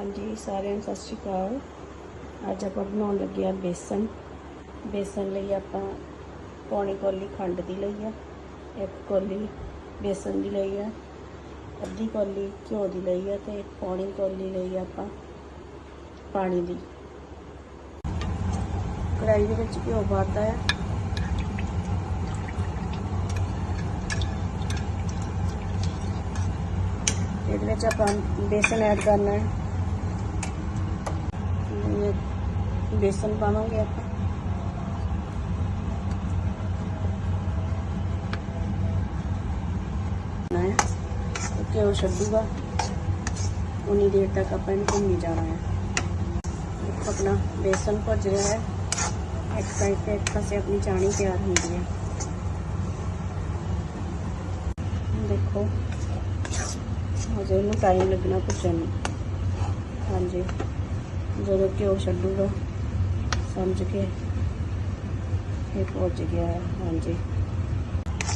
ਹਾਂਜੀ, ਸਾਰਿਆਂ ਨੂੰ ਸਤਿ ਸ਼੍ਰੀ ਅਕਾਲ। ਅੱਜ ਆਪਾਂ ਬਣਾਉਣ ਲੱਗੇ ਆ ਬੇਸਨ। ਬੇਸਨ ਲਈ ਆਪਾਂ ਪੌਣੀ ਕੌਲੀ ਖੰਡ ਦੀ ਲਈ ਆ, ਇੱਕ ਕੌਲੀ ਬੇਸਨ ਦੀ ਲਈ ਆ, ਅੱਧੀ ਕੌਲੀ ਘਿਓ ਦੀ ਲਈ ਆ ਤੇ ਪੌਣੀ ਕੌਲੀ ਲਈ ਆਪਾਂ ਪਾਣੀ ਦੀ। ਕੜਾਈ ਦੇ ਵਿੱਚ ਘਿਓ ਪਾਤਾ ਹੈ ਇਹਦੇ ਵਿੱਚ ਆਪਾਂ ਬੇਸਨ ਐਡ ਕਰਨਾ ਹੈ। ਇਹ ਬੇਸਨ ਪਾਵਾਂਗੇ ਆਪਾਂ। ਨਾ ਕਿ ਉਹ ਛੱਡੂਗਾ। ਉਨੀ ਦੇਰ ਤੱਕ ਆਪਾਂ ਇਹਨੂੰ ਭੁੰਨੀ ਜਾਣਾ ਹੈ। ਆਪਣਾ ਬੇਸਨ ਭੁੱਜ ਰਿਹਾ ਹੈ। ਇੱਕ ਸਾਈਡ ਤੇ ਇੱਕ ਪਾਸੇ ਆਪਣੀ ਚਾਣੀ ਤਿਆਰ ਹੁੰਦੀ ਹੈ। ਦੇਖੋ। ਹਜੇ ਇਹਨੂੰ ਟਾਈਮ ਲੱਗਣਾ ਭੁੱਜਣ ਨੂੰ। ਹਾਂਜੀ। ਜਦੋਂ ਘਿਓ ਛੱਡੂਗਾ, ਸਮਝ ਕੇ। ਇਹ ਭੁੱਜ ਗਿਆ ਹੈ ਹਾਂਜੀ।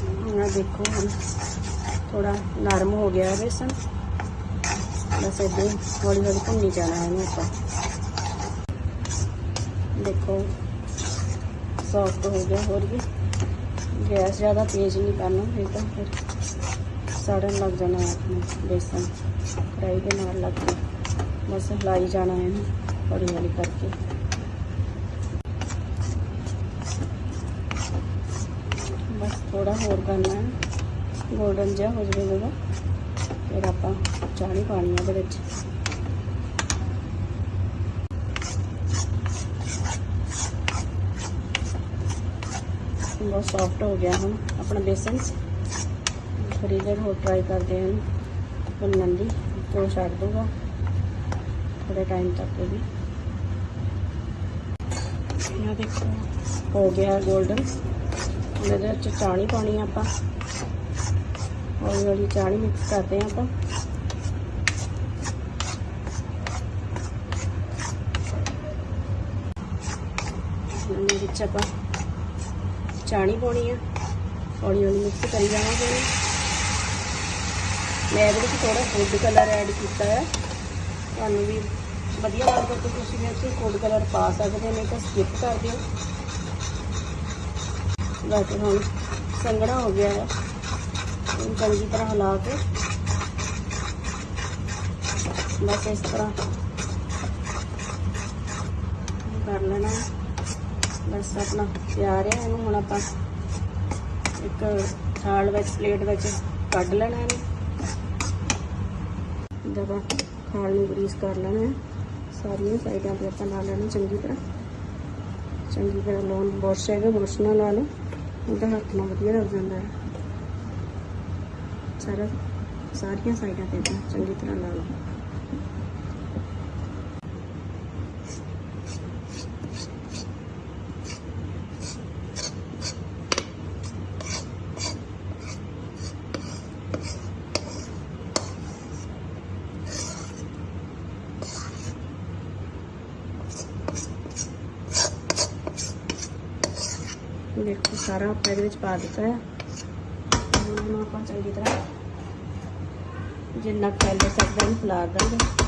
ਹੁਣ ਆਹ ਦੇਖੋ, ਹੁਣ ਥੋੜਾ ਨਰਮ ਹੋ ਗਿਆ ਹੈ ਬੇਸਨ। ਬਸ ਇਦਾਂ ਹੀ ਹੌਲੀ ਹੌਲੀ ਭੁੰਨੀ ਜਾਣਾ ਹੈ ਇਹਨੂੰ ਆਪਾਂ। ਦੇਖੋ ਸੌਫਟ ਹੋ ਗਿਆ ਹੋਰ ਵੀ। ਗੈਸ ਜ਼ਿਆਦਾ ਤੇਜ਼ ਨਹੀਂ ਕਰਨਾ ਨਹੀਂ ਤਾਂ ਫਿਰ ਸੜਨ ਲੱਗ ਜਾਣਾ ਹੈ ਆਪਣਾ ਬੇਸਨ। ਕੜਾਈ ਦੇ ਨਾਲ ਲੱਗ ਕੇ। ਬਸ ਹਿਲਾਈ ਜਾਣਾ ਹੈ ਇਹਨੂੰ। ਹੌਲੀ ਹੌਲੀ ਕਰਕੇ। ਬਸ ਥੋੜਾ ਹੋਰ ਕਰਨਾ ਹੈ। ਗੋਲਡਨ ਜਿਹਾ ਹੋ ਜਾਵੇ ਜਦੋਂ, ਫਿਰ ਆਪਾਂ ਚਾਣੀ ਪਾਣੀ ਹੈ ਇਹਦੇ ਵਿੱਚ। ਬਹੁਤ ਸੌਫਟ ਹੋ ਗਿਆ ਹੁਣ ਆਪਣਾ ਬੇਸਨ। ਥੋੜੀ ਦੇਰ ਹੋਰ ਟਰਾਈ ਕਰਦੇ ਹਾਂ। ਭੁੰਨਣ ਦੀ ਤੋਂ ਛੱਡ ਦੂਗਾ ਥੋੜੇ ਟਾਈਮ ਤੱਕ ਇਹ ਵੀ ਇਹ ਦੇਖੋ ਹੋ ਗਿਆ 골ਡਨ ਇਹਦੇ ਵਿੱਚ ਚਾਣੀ ਪਾਣੀ ਆਪਾਂ ਹੌਲੀ ਹੌਲੀ ਚਾਣੀ ਮਿਕਸ ਕਰਦੇ ਹਾਂ ਆਪਾਂ ਇਹਦੇ ਵਿੱਚ ਆਪਾਂ ਚਾਣੀ ਪਾਉਣੀ ਆ ਹੌਲੀ ਹੌਲੀ ਮਿਕਸ ਕਰੀ ਜਾਵਾਂਗੇ ਮੈਂ ਇਹਦੇ ਵਿੱਚ ਥੋੜਾ ਫੂਡ ਕਲਰ ਐਡ ਕੀਤਾ ਹੈ ਤੁਹਾਨੂੰ ਵੀ ਵਧੀਆ ਲੱਗਦਾ ਤਾਂ ਤੁਸੀਂ ਵੀ ਇੱਥੇ ਫੂਡ ਕਲਰ ਪਾ ਸਕਦੇ ਹੋ, ਨਹੀਂ ਤਾਂ ਸਕਿਪ ਕਰ ਦਿਓ। ਬਾਕੀ ਹੁਣ ਸੰਘਣਾ ਹੋ ਗਿਆ ਹੈ। ਇਹਨੂੰ ਚੰਗੀ ਤਰ੍ਹਾਂ ਹਿਲਾ ਕੇ ਬਸ ਇਸ ਤਰ੍ਹਾਂ ਕਰ ਲੈਣਾ ਬਸ ਆਪਣਾ ਤਿਆਰ ਹੈ ਇਹਨੂੰ ਹੁਣ ਆਪਾਂ ਇੱਕ ਥਾਲ ਵਿੱਚ, ਪਲੇਟ ਵਿੱਚ ਕੱਢ ਲੈਣਾ ਇਹਨੂੰ। ਦਬਾ ਖਾਲ ਨੂੰ ਗਰੀਸ ਕਰ ਲੈਣਾ ਹੈ। ਸਾਰੀਆਂ ਸਾਈਡਾਂ ਤੇ ਆਪਾਂ ਲਾ ਲੈਣਾ ਚੰਗੀ ਤਰ੍ਹਾਂ। ਚੰਗੀ ਤਰ੍ਹਾਂ ਲੋਨ ਬੁਰਸ਼ ਹੈਗਾ, ਬੁਰਸ਼ ਨਾਲ ਲਾ ਲਓ। ਉਹਦਾ ਹੱਥ ਨਾਲ ਵਧੀਆ ਲੱਗ ਜਾਂਦਾ ਹੈ। ਸਾਰਾ ਸਾਰੀਆਂ ਸਾਈਡਾਂ ਤੇ ਏਦਾਂ ਚੰਗੀ ਤਰ੍ਹਾਂ ਲਾ ਲਓ। ਦੇਖੋ ਸਾਰਾ ਆਪਾਂ ਇਹਦੇ ਵਿੱਚ ਪਾ ਦਿੱਤਾ ਹੈ। ਹੁਣ ਆਪਾਂ ਚੰਗੀ ਤਰ੍ਹਾਂ ਜਿੰਨਾ ਕੁ ਫੈਲ ਸਕਦਾ ਇਹਨੂੰ ਫੈਲਾ ਦਾਂਗੇ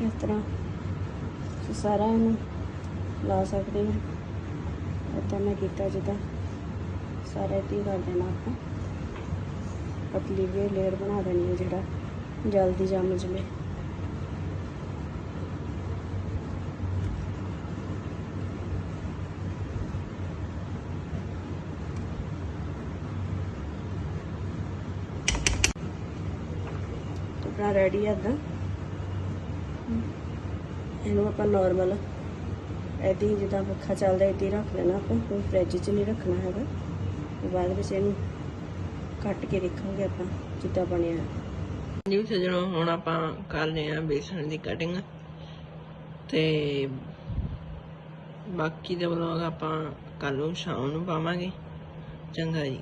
ਇਸ ਤਰ੍ਹਾਂ ਤੁਸੀਂ ਸਾਰਾ ਇਹਨੂੰ ਲਾ ਸਕਦੇ ਹੋ। ਇੱਦਾਂ ਮੈਂ ਕੀਤਾ ਜਿੱਦਾਂ ਸਾਰਾ ਇੱਦਾਂ ਕਰ ਦੇਣਾ ਆਪਾਂ ਪਤਲੀ ਜਿਹੀ ਲੇਅਰ ਬਣਾ ਦੇਣੀ ਹੈ ਜਿਹੜਾ ਜਲਦੀ ਜੰਮ ਜਵੇ। ਆਪਣਾ ਰੈਡੀ ਹੈ ਇੱਦਾਂ। ਇਹਨੂੰ ਆਪਾਂ ਨਾਰਮਲ ਐਦੀ ਜਿੱਦਾਂ ਪੱਖਾ ਚੱਲਦਾ ਏਦਾਂ ਰੱਖ ਲੈਣਾ ਆਪਾਂ, ਕੋਈ ਫ੍ਰਿਜ 'ਚ ਨਹੀਂ ਰੱਖਣਾ ਹੈਗਾ। ਬਾਅਦ ਵਿੱਚ ਇਹਨੂੰ ਕੱਟ ਕੇ ਦੇਖਾਂਗੇ ਆਪਾਂ ਜਿੱਦਾਂ ਬਣਿਆ ਹੈ। ਜੀ ਸਜਣੋ, ਹੁਣ ਆਪਾਂ ਕਰ ਰਹੇ ਆ ਬੇਸਣ ਦੀ ਕਟਿੰਗ ਤੇ ਬਾਕੀ ਦਾ ਵਲੋਗ ਆਪਾਂ ਕੱਲ ਨੂੰ ਸ਼ਾਮ ਨੂੰ ਪਾਵਾਂਗੇ। ਚੰਗਾ ਜੀ।